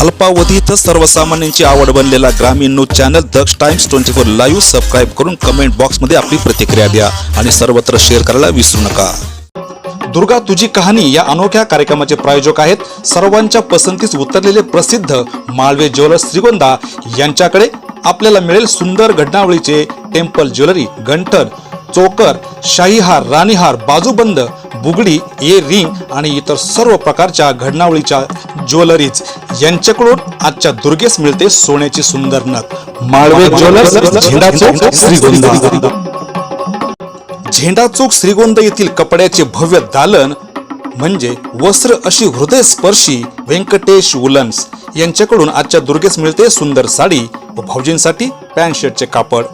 अल्पावधीतच सर्वसामान्यांची आवड बनलेला ग्रामीण news channel Daksh Times twenty four live subscribe करून कमेंट बॉक्समध्ये आपली प्रतिक्रिया द्या आणि सर्वत्र शेअर करायला विसरू नका. दुर्गा तुझी कहाणी या अनोख्या कार्यक्रमाचे प्रायोजक आहेत. सर्वांच्या पसंतीस उतरलेले प्रसिद्ध माळवे ज्वेलर्स श्रीगोंदा यांच्याकडे आपल्याला मिळेल सुंदर घटनावळीचे टेम्पल ज्वेलरी गंठन चोकर शाहीहार राणीहार बाजूबंद बुगडी ए रिंग आणि इतर सर्व प्रकारच्या घडणावळीच्या ज्वेलरीज यांच्याकडून आजच्या दुर्गेस मिळते सोन्याची सुंदर नग माळवे ज्वेलर्स झेंडा चौक श्रीगोंदा. झेंडा चौक श्रीगोंदा येथील कपड्याचे भव्य दालन म्हणजे वस्त्र अशी हृदयस्पर्शी व्यंकटेश वुलन्स यांच्याकडून आजच्या दुर्गेस मिळते सुंदर साडी व भाऊजींसाठी पॅन्ट शर्टचे कापड.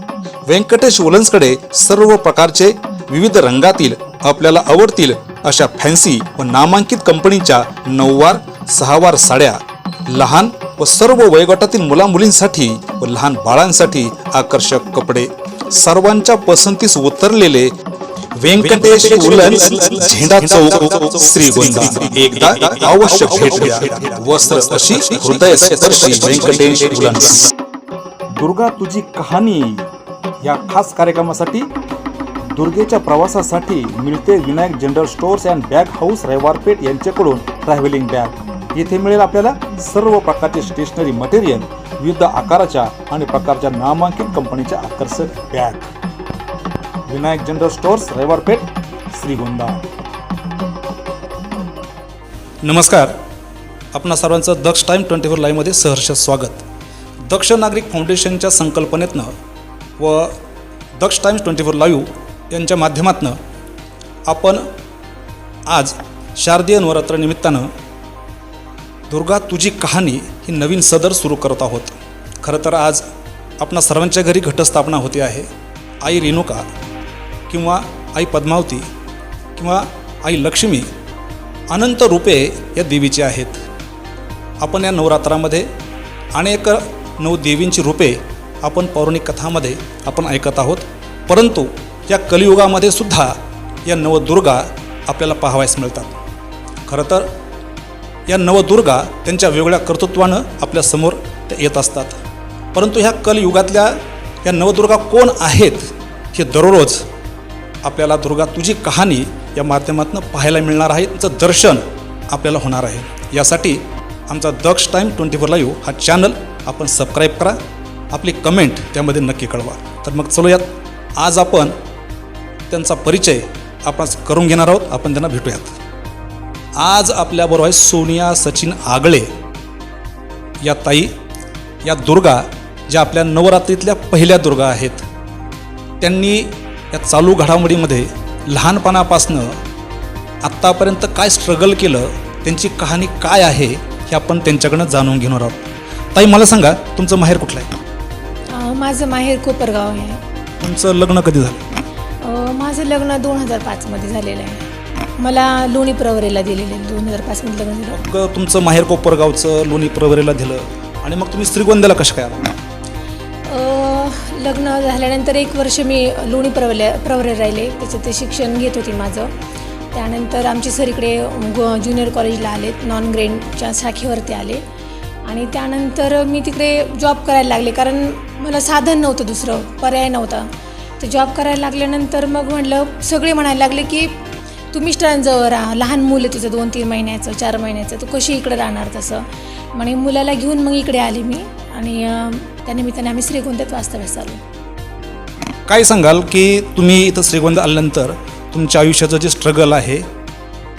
व्यंकटेश वुलन्सकडे सर्व प्रकारचे विविध रंगातील आपल्याला आवडतील अशा फॅन्सी व नामांकित कंपनीच्या नऊवार सहावार साड्या लहान व सर्व वयोगटातील मुलामुलींसाठी व लहान बाळांसाठी आकर्षक कपडे. सर्वांच्या पसंतीस उतरलेले व्यंकटेश उलन्स झेंडा चौक श्रीगोंदा. एकदा अवश्य भेट द्या. वस्त्र अशी हृदय व्यंकटेश उलन्स दुर्गा तुझी कहाणी. या खास कार्यक्रमासाठी दुर्गेच्या प्रवासासाठी मिळते Vinayak general stores and bag house Raviwarpeth यांच्याकडून ट्रॅव्हलिंग बॅग येथे मिळेल आपल्याला सर्व प्रकारचे स्टेशनरी मटेरियल विविध आकाराच्या आणि प्रकारच्या नामांकित कंपनीच्या आकर्षक bag Vinayak general stores Raviwarpeth Shrigonda नमस्कार. आपणा सर्वांचं दक्ष टाईम ट्वेंटी फोर लाईव्हमध्ये सहर्ष स्वागत. दक्ष नागरिक फाउंडेशनच्या संकल्पनेतनं व Daksh Times twenty four live यांच्या माध्यमातनं आपण आज शारदीय नवरात्र निमित्तानं दुर्गा तुझी कहाणी ही नवीन सदर सुरू करत आहोत. खरं तर आज आपणा सर्वांच्या घरी घटस्थापना होते आहे. आई रेणुका किंवा आई पद्मावती किंवा आई लक्ष्मी अनंत रूपे या देवीची आहेत. आपण या नवरात्रामध्ये अनेक नवदेवींची रूपे आपण पौराणिक कथामध्ये आपण ऐकत आहोत. परंतु या कलियुगामध्ये सुद्धा या नवदुर्गा आपल्याला पाहावयास मिळतात. खरं तर या नवदुर्गा त्यांच्या वेगळ्या कर्तृत्वानं आपल्यासमोर त्या येत असतात. परंतु ह्या कलयुगातल्या या नवदुर्गा कोण आहेत हे दररोज आपल्याला दुर्गा तुझी कहाणी या माध्यमातून पाहायला मिळणार आहे. त्याचं दर्शन आपल्याला होणार आहे. यासाठी आमचा Daksh time twenty four live हा चॅनल आपण सबस्क्राईब करा. आपली कमेंट त्यामध्ये नक्की कळवा. तर मग चलूयात. आज आपण त्यांचा परिचय आपण करून घेणार आहोत. आपण त्यांना भेटूयात. आज आपल्याबरोबर आहे सोनिया सचिन आगळे. या ताई या दुर्गा ज्या आपल्या नवरात्रीतल्या पहिल्या दुर्गा आहेत. त्यांनी या चालू घडामोडीमध्ये लहानपणापासनं आत्तापर्यंत काय स्ट्रगल केलं त्यांची कहाणी काय आहे हे आपण त्यांच्याकडनं जाणून घेणार आहोत. ताई मला सांगा तुमचं माहेर कुठलं आहे? माझं माहेर कोपरगाव आहे. तुमचं लग्न कधी झालं? अ, माझं लग्न दोन हजार पाचमध्ये झालेलं आहे. मला लोणी प्रवरेला दिलेलं आहे. दोन हजार पाचमध्ये लग्न झालं. मग तुमचं माहेर कोपरगावचं लोणी प्रवरेला दिलं. आणि मग तुम्ही श्रीगोंद्याला कसं काय आला? अ, लग्न झाल्यानंतर एक वर्ष मी लोणी प्रवले प्रवरे राहिले. त्याचं ते शिक्षण घेत होते माझं. त्यानंतर आमचे सर इकडे ज्युनियर कॉलेजला आलेत. नॉन ग्रेडच्या शाखेवरती आले. आणि त्यानंतर मी तिकडे जॉब करायला लागले कारण मला साधन नव्हतं दुसरं पर्याय नव्हता. तर जॉब करायला लागल्यानंतर मग म्हटलं सगळे म्हणायला लागले की तू मिस्टरांजवळ राहा लहान मुलं तुझं दोन तीन महिन्याचं चार महिन्याचं तू कशी इकडे राहणार तसं? म्हणे मुलाला घेऊन मग इकडे आले मी आणि त्यानिमित्ताने आम्ही श्रीगोंद्यात वास्तव्यास आलो काय सांगाल की तुम्ही इथं श्रीगोंदा आल्यानंतर तुमच्या आयुष्याचं जे स्ट्रगल आहे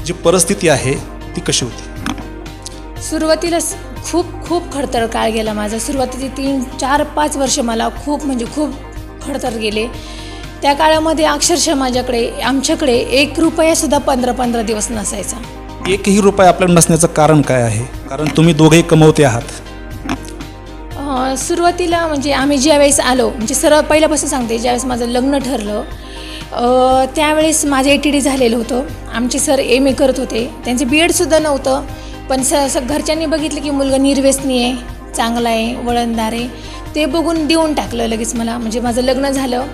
जी परिस्थिती आहे ती कशी होती? सुरुवातीला खूप खूप खडतर काळ गेला माझा. सुरुवातीचे तीन चार पाच वर्ष मला खूप म्हणजे खूप खडतर गेले. त्या काळामध्ये अक्षरशः माझ्याकडे आमच्याकडे एक रुपयासुद्धा पंधरा पंधरा दिवस नसायचा. एकही रुपये आपल्याला नसण्याचं कारण काय आहे? कारण तुम्ही दोघेही कमवते आहात. सुरुवातीला म्हणजे आम्ही ज्यावेळेस आलो म्हणजे सर्व पहिल्यापासून सांगते ज्यावेळेस माझं लग्न ठरलं त्यावेळेस माझं ए टी डी झालेलं होतं. आमचे सर एम ए करत होते. त्यांचे बी एडसुद्धा नव्हतं. पण स घरच्यांनी बघितलं की मुलगा निर्व्यसनी आहे चांगला आहे वळणदार आहे. ते बघून देऊन टाकलं लगेच मला. म्हणजे माझं लग्न झालं.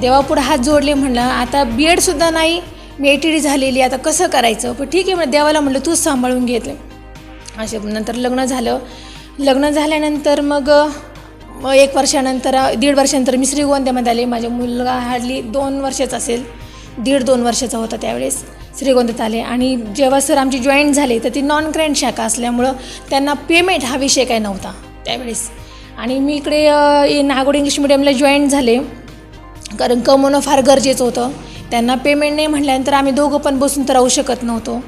देवापुढं हात जोडले म्हणलं आता बी एडसुद्धा नाही मी ए टी डी झालेली आता कसं करायचं? पण ठीक आहे मग देवाला म्हणलं तूच सांभाळून घेतलं असे नंतर लग्न झालं. लग्न झाल्यानंतर मग मग एक वर्षानंतर दीड वर्षानंतर मी श्रीगोंद्यामध्ये आले. माझा मुलगा हार्डली दोन वर्षाचा असेल. दीड दोन वर्षाचा होता त्यावेळेस. श्रीगोंद्यात आले. आणि जेव्हा सर आमची जॉईंट झाले तर ती नॉन ग्रँड शाखा असल्यामुळं त्यांना पेमेंट हा विषय काय नव्हता. त्यावेळेस. आणि मी इकडे नागोड इंग्लिश मिडियमला जॉईन झाले. कारण कमवणं फार गरजेचं होतं. त्यांना पेमेंट नाही म्हटल्यानंतर आम्ही दोघं पण बसून तर राहू शकत नव्हतो.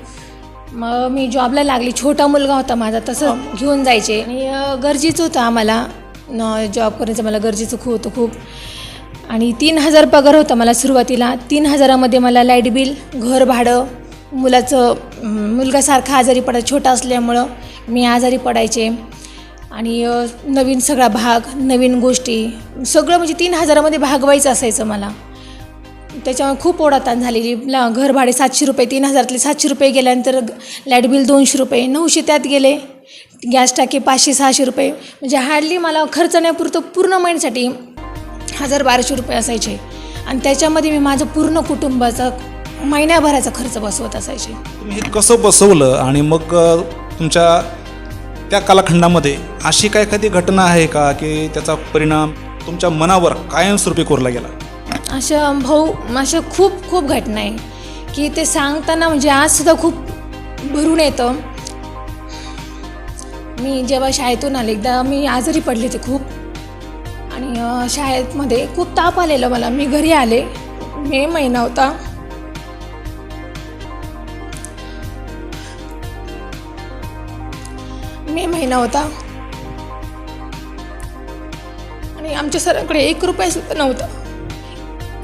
मग मी जॉबला लागली. छोटा मुलगा होता माझा तसं घेऊन जायचे. आणि गरजेचं होतं आम्हाला. जॉब करायचं मला गरजेचं खूप होतं खूप. आणि तीन हजार पगार होता मला सुरुवातीला. तीन हजारामध्ये मला लाइट बिल घर भाडं मुलाचं मुलगासारखा आजारी पडा छोटा असल्यामुळं मी आजारी पडायचे. आणि नवीन सगळा भाग नवीन गोष्टी सगळं म्हणजे तीन हजारामध्ये भागवायचं असायचं मला. त्याच्यामुळे खूप ओढाताण झालेली. ला घर भाडे सातशे रुपये तीन हजारातले सातशे रुपये गेल्यानंतर लाइट बिल दोनशे रुपये नऊशे त्यात गेले. गॅस टाके पाचशे सहाशे रुपये. म्हणजे हार्डली मला खर्च नाही पूर्ण महिन्यासाठी हजार बाराशे रुपये असायचे. आणि त्याच्यामध्ये मी माझं पूर्ण कुटुंबाचा महिन्याभराचा खर्च बसवत असायचे. तुम्ही हे कसं बसवलं आणि मग अ, तुमच्या त्या कालखंडामध्ये अशी काय एखादी घटना आहे का की त्याचा परिणाम तुमच्या मनावर कायमस्वरूपी कोरला गेला? अशा भाऊ अशा खूप खूप घटना आहे. की ते सांगताना म्हणजे आजसुद्धा खूप भरून येतं. मी जेव्हा शाळेतून आले एकदा मी आजारी पडले ते खूप. आणि शाळेमध्ये खूप ताप आलेलं मला. मी घरी आले. मे महिना होता. मे महिना होता. आणि आमच्या सरांकडे एक रुपया सुद्धा नव्हता.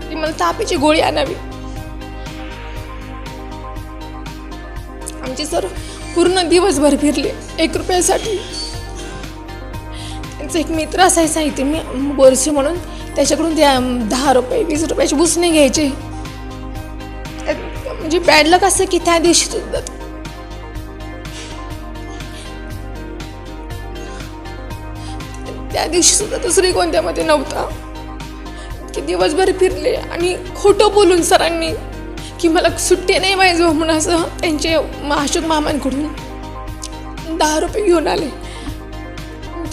की मला तापाची गोळी आणावी. आमचे सर पूर्ण दिवसभर फिरले. एक रुपयासाठी. त्यांचा एक मित्र असायचा इथे मी बोरशी म्हणून. त्याच्याकडून त्या दहा रुपये वीस रुपयाची बुसणी घ्यायचे. त्यात म्हणजे बॅड लक असं की त्या दिवशी सुद्धा त्या दिवशी सुद्धा दुसरी कोणत्यामध्ये नव्हता. की दिवसभर फिरले आणि खोटं बोलून सरांनी की मला सुट्टी नाही पाहिजे म्हणून असं त्यांचे अशोक मामांकडून दहा रुपये घेऊन आले.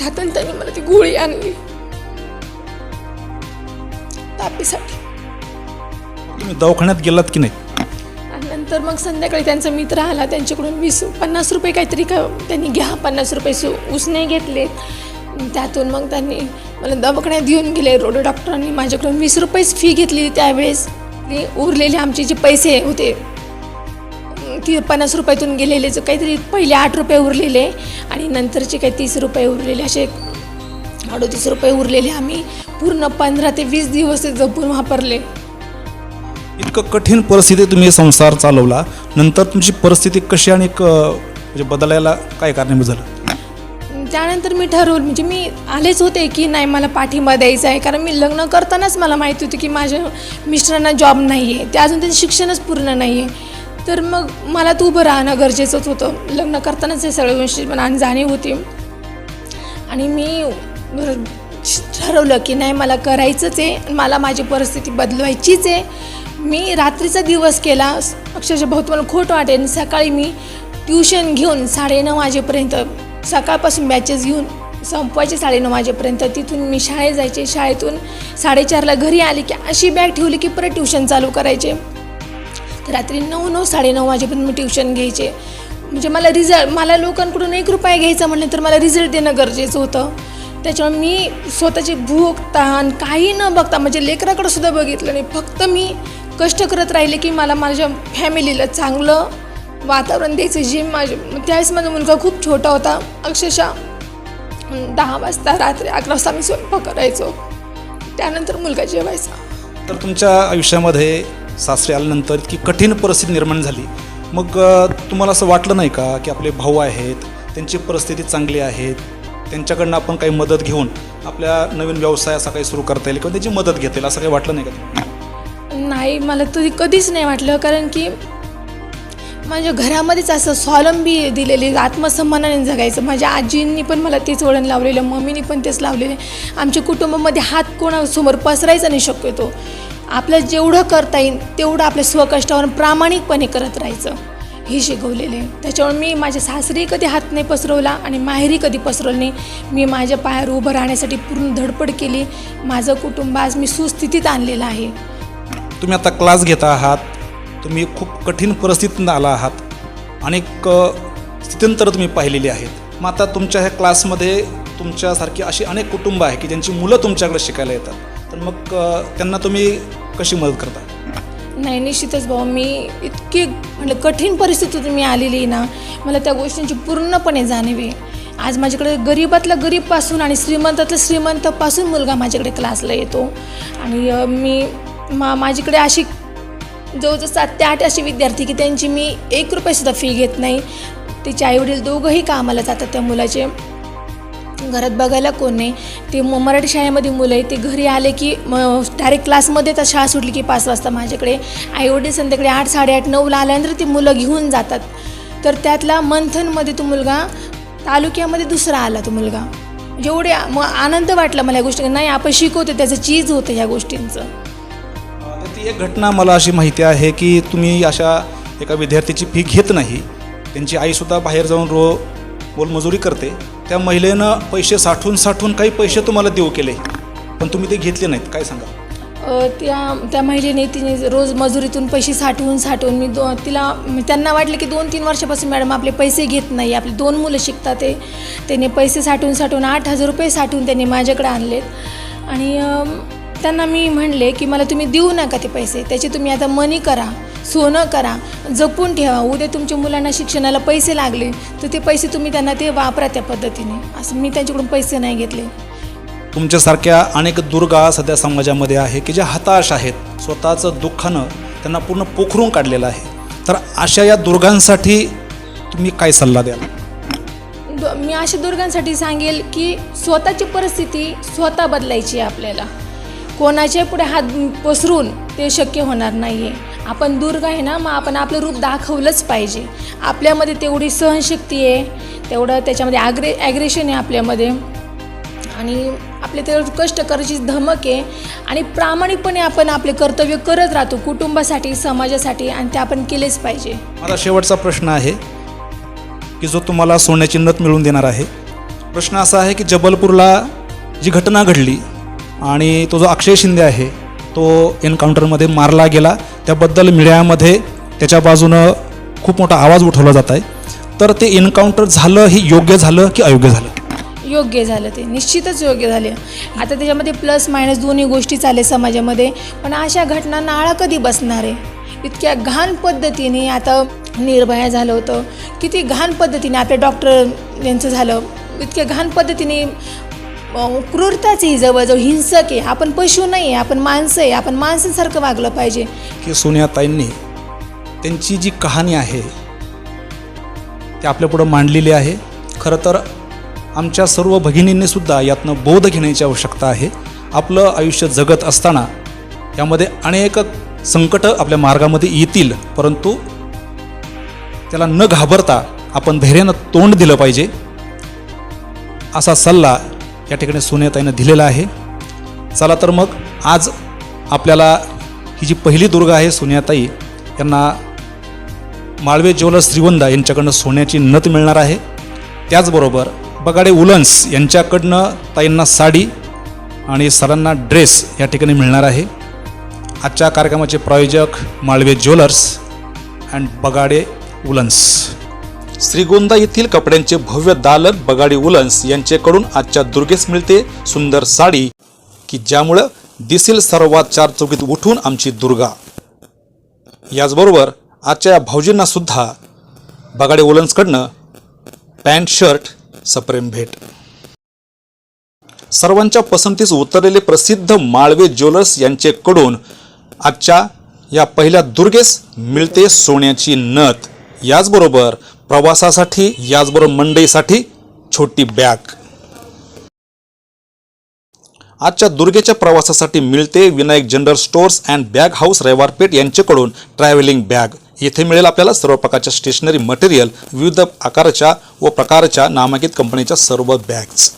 त्यातून त्यांनी मला ती गोळी आणली. तापीसाठी. तुम्ही दवाखान्यात गेलात की नाही? आणि नंतर मग संध्याकाळी त्यांचा मित्र आला त्यांच्याकडून वीस पन्नास रुपये काहीतरी का त्यांनी घ्या पन्नास रुपये सु उसने घेतले. त्यातून मग त्यांनी मला दवाखान्यात घेऊन गेले रोड डॉक्टरांनी माझ्याकडून वीस रुपयेच फी घेतली त्यावेळेस. उरलेले आमचे जे पैसे होते ती पन्नास रुपयातून गेलेले जो काहीतरी पहिले आठ रुपये उरलेले आणि नंतरचे काही तीस रुपये उरलेले असे अडोतीस रुपये उरलेले आम्ही पूर्ण पंधरा ते वीस दिवस जपून वापरले. इतकं कठीण परिस्थितीत तुम्ही संसार चालवला. नंतर तुमची परिस्थिती कशी आणि म्हणजे बदलायला काय कारणीभूत झालं? त्यानंतर मी ठरवलं म्हणजे मी आलेच होते की नाही मला पाठिंबा द्यायचा आहे. कारण मी लग्न करतानाच मला माहिती होती की माझ्या मिस्टरांना जॉब नाही आहे ते अजून त्यांचं शिक्षणच पूर्ण नाही आहे तर मग मला तू उभं राहणं गरजेचंच होतं. लग्न करतानाच हे सगळ्या गोष्टी मला आणि जाणीव होती. आणि मी ठरवलं की नाही मला करायचंच आहे. मला माझी परिस्थिती बदलवायचीच आहे. मी रात्रीचा दिवस केला. अक्षरशः बहुत मला खोटं वाटेल. सकाळी मी ट्युशन घेऊन साडेनऊ वाजेपर्यंत सकाळपासून बॅचेस घेऊन संपवायचे साडेनऊ वाजेपर्यंत. तिथून मी शाळेत जायचे. शाळेतून साडेचारला घरी आले की अशी बॅग ठेवली की परत ट्युशन चालू करायचे. तर रात्री नऊ नऊ साडेनऊ वाजेपर्यंत मी ट्युशन घ्यायचे. म्हणजे मला रिझल्ट मला लोकांकडून एक रुपया घ्यायचा म्हणलं तर मला रिझल्ट देणं गरजेचं होतं. त्याच्यामुळे मी स्वतःची भूक ताण काही न बघता म्हणजे लेकराकडं सुद्धा बघितलं नाही. फक्त मी कष्ट करत राहिले की मला माझ्या फॅमिलीला चांगलं वातावरण द्यायचं. जे माझे त्यावेळेस माझा मुलगा खूप छोटा होता. अक्षरशः दहा वाजता रात्री अकरा वाजता मी स्वयंपाक करायचो. त्यानंतर मुलगा जेवायचा. तर तुमच्या आयुष्यामध्ये सासरे आल्यानंतर इतकी कठीण परिस्थिती निर्माण झाली. मग तुम्हाला असं वाटलं नाही का की आपले भाऊ आहेत त्यांची परिस्थिती चांगली आहे त्यांच्याकडनं आपण काही मदत घेऊन आपल्या नवीन व्यवसाय असा काही सुरू करता येईल किंवा त्याची मदत घेता येईल असं काही वाटलं नाही का नाही मला तरी कधीच नाही वाटलं कारण की माझ्या घरामध्येच असं स्वावलंबी दिलेली आत्मसन्मानाने जगायचं. माझ्या आजींनी पण मला तेच वळण लावलेलं मम्मीनी पण तेच लावलेले. आमच्या कुटुंबामध्ये हात कोणासमोर पसरायचा नाही शक्यतो. आपलं जेवढं करता येईल तेवढं आपल्या स्वकष्टावर प्रामाणिकपणे करत राहायचं. हे शिकवलेले. त्याच्यामुळे मी माझ्या सासरी कधी हात नाही पसरवला आणि माहेरी कधी पसरवलं नाही. मी माझ्या पायावर उभं राहण्यासाठी पूर्ण धडपड केली. माझं कुटुंब आज मी सुस्थितीत आणलेलं आहे. तुम्ही आता क्लास घेता आहात. तुम्ही खूप कठीण परिस्थितीतून आला आहात. अनेक अ, स्थित्यंतर तुम्ही पाहिलेली आहेत. मग आता तुमच्या ह्या क्लासमध्ये तुमच्यासारखी अशी अनेक कुटुंब आहे की ज्यांची मुलं तुमच्याकडे शिकायला येतात. तर मग त्यांना तुम्ही कशी मदत करता? नाही निश्चितच भाऊ मी इतकी म्हणजे कठीण परिस्थितीतून मी आलेली आहे ना मला त्या गोष्टींची पूर्णपणे जाणीव आहे. आज माझ्याकडे गरीबातला गरीबपासून आणि श्रीमंतातला श्रीमंतापासून मुलगा माझ्याकडे क्लासला येतो. आणि मी मा माझ्याकडे अशी जवळजवळ सात ते आठ असे विद्यार्थी की त्यांची मी एक रुपयेसुद्धा फी घेत नाही. तिचे आईवडील दोघंही कामाला जातात त्या मुलाचे. घरात बघायला कोण नाही. ते म- मराठी शाळेमध्ये मुलं आहे ते घरी आले की मग डायरेक्ट क्लासमध्ये तर शाळा सुटली की पाच वाजता माझ्याकडे. आईवडील संध्याकाळी आठ साडेआठ नऊला आल्यानंतर ती मुलं घेऊन जातात. तर त्यातला मंथनमध्ये तो मुलगा तालुक्यामध्ये दुसरा आला तो मुलगा. जेवढे मग आनंद वाटला मला या गोष्टी नाही आपण शिकवतो त्याचं चीज होतं ह्या गोष्टींचं. ती एक घटना मला अशी माहिती आहे की तुम्ही अशा एका विद्यार्थ्याची फी घेत नाही. त्यांची आईसुद्धा बाहेर जाऊन रो मोलमजुरी करते त्या महिलेनं पैसे साठवून साठवून काही पैसे तुम्हाला देऊ केले पण तुम्ही ते घेतले नाहीत काय सांगा त्या त्या महिलेने तिने रोज मजुरीतून पैसे साठवून साठवून मी दो तिला मी त्यांना वाटलं की दोन तीन वर्षापासून मॅडम आपले पैसे घेत नाही आपले दोन मुलं शिकतात ते. त्याने पैसे साठवून साठवून आठ हजार रुपये साठवून त्यांनी माझ्याकडे आणलेत. आणि त्यांना मी म्हणले की मला तुम्ही देऊ नका ते पैसे. त्याचे तुम्ही आता मनी करा सोनं करा जपून ठेवा. उद्या तुमच्या मुलांना शिक्षणाला पैसे लागले तर ते पैसे तुम्ही त्यांना ते वापरा त्या पद्धतीने. असं मी त्यांच्याकडून पैसे नाही घेतले. तुमच्यासारख्या अनेक दुर्गा सध्या समाजामध्ये आहे की ज्या हताश आहेत स्वतःचं दुःखानं त्यांना पूर्ण पोखरून काढलेलं आहे. तर अशा या दुर्गांसाठी तुम्ही काय सल्ला द्याल? मी अशा दुर्गांसाठी सांगेल की स्वतःची परिस्थिती स्वतः बदलायची आहे आपल्याला. कोणाच्या पुढे हात पसरून ते शक्य होणार नाही आहे आपण दुर्ग आहे ना मग आपण आपलं रूप दाखवलंच पाहिजे. आपल्यामध्ये तेवढी सहनशक्ती आहे तेवढं त्याच्यामध्ये आग्रे ॲग्रेशन आहे आपल्यामध्ये. आणि आपले तेवढं कष्ट करायची धमक आहे. आणि प्रामाणिकपणे आपण आपले कर्तव्य करत राहतो कुटुंबासाठी समाजासाठी आणि ते आपण केलेच पाहिजे. माझा शेवटचा प्रश्न आहे की जो तुम्हाला सोन्याची नथ मिळवून देणार आहे. प्रश्न असा आहे की जबलपूरला जी घटना घडली आणि तो जो अक्षय शिंदे आहे तो एन्काउंटरमध्ये मारला गेला. त्याबद्दल मीडियामध्ये त्याच्या बाजूनं खूप मोठा आवाज उठवला जात आहे. तर ते एन्काउंटर झालं हे योग्य झालं की अयोग्य झालं? योग्य झालं ते निश्चितच योग्य झाले. आता त्याच्यामध्ये प्लस मायनस दोन्ही गोष्टी चालले समाजामध्ये. पण अशा घटनांना आळा कधी बसणार आहे? इतक्या घाण पद्धतीने आता निर्भया झालं होतं. किती घाण पद्धतीने आपल्या डॉक्टर यांचं झालं. इतक्या घाण पद्धतीने क्रूरताच ही जवळजवळ हिंसक आहे. आपण पशु नाही आहे आपण माणसं आहे आपण माणसासारखं वागलं पाहिजे. की सोनियाताईंनी त्यांची जी कहाणी आहे ती आपल्यापुढं मांडलेली आहे. खरं तर आमच्या सर्व भगिनींनी सुद्धा यातनं बोध घेण्याची आवश्यकता आहे. आपलं आयुष्य जगत असताना यामध्ये अनेक संकटं आपल्या मार्गामध्ये येतील परंतु त्याला न घाबरता आपण धैर्यानं तोंड दिलं पाहिजे. असा सल्ला या ठिकाणी सोन्याताईनं दिलेला आहे. चला तर मग आज आपल्याला ही जी पहिली दुर्गा आहे सोनियाताई यांना माळवे ज्वेलर्स श्रीवंदा यांच्याकडनं सोन्याची नथ मिळणार आहे. त्याचबरोबर बगाडे उलन्स यांच्याकडनं ताईंना साडी आणि सरांना ड्रेस या ठिकाणी मिळणार आहे. आजच्या कार्यक्रमाचे प्रायोजक Malve jewellers and Bagade woollens Shrigonda येथील कपड्यांचे भव्य दालन बगाडी उलन्स यांच्याकडून आजच्या दुर्गेस मिळते सुंदर साडी की ज्यामुळं दिसेल सर्वात चार चौकीत उठून आमची दुर्गा. याचबरोबर आजच्या या भाऊजींना सुद्धा बगाडे उलन्सकडनं पॅन्ट शर्ट सप्रेम भेट. सर्वांच्या पसंतीस उतरलेले प्रसिद्ध माळवे ज्वेलर्स यांच्याकडून आजच्या या पहिल्या दुर्गेस मिळते सोन्याची नथ. याचबरोबर प्रवासासाठी याचबरोबर मंडईसाठी छोटी बॅग. आजच्या दुर्गेच्या प्रवासासाठी मिळते Vinayak general stores and bag house Raviwarpeth यांच्याकडून ट्रॅव्हलिंग बॅग. येथे मिळेल आपल्याला सर्व प्रकारच्या स्टेशनरी मटेरियल विविध आकाराच्या व प्रकारच्या नामांकित कंपनीच्या सर्व बॅग्स.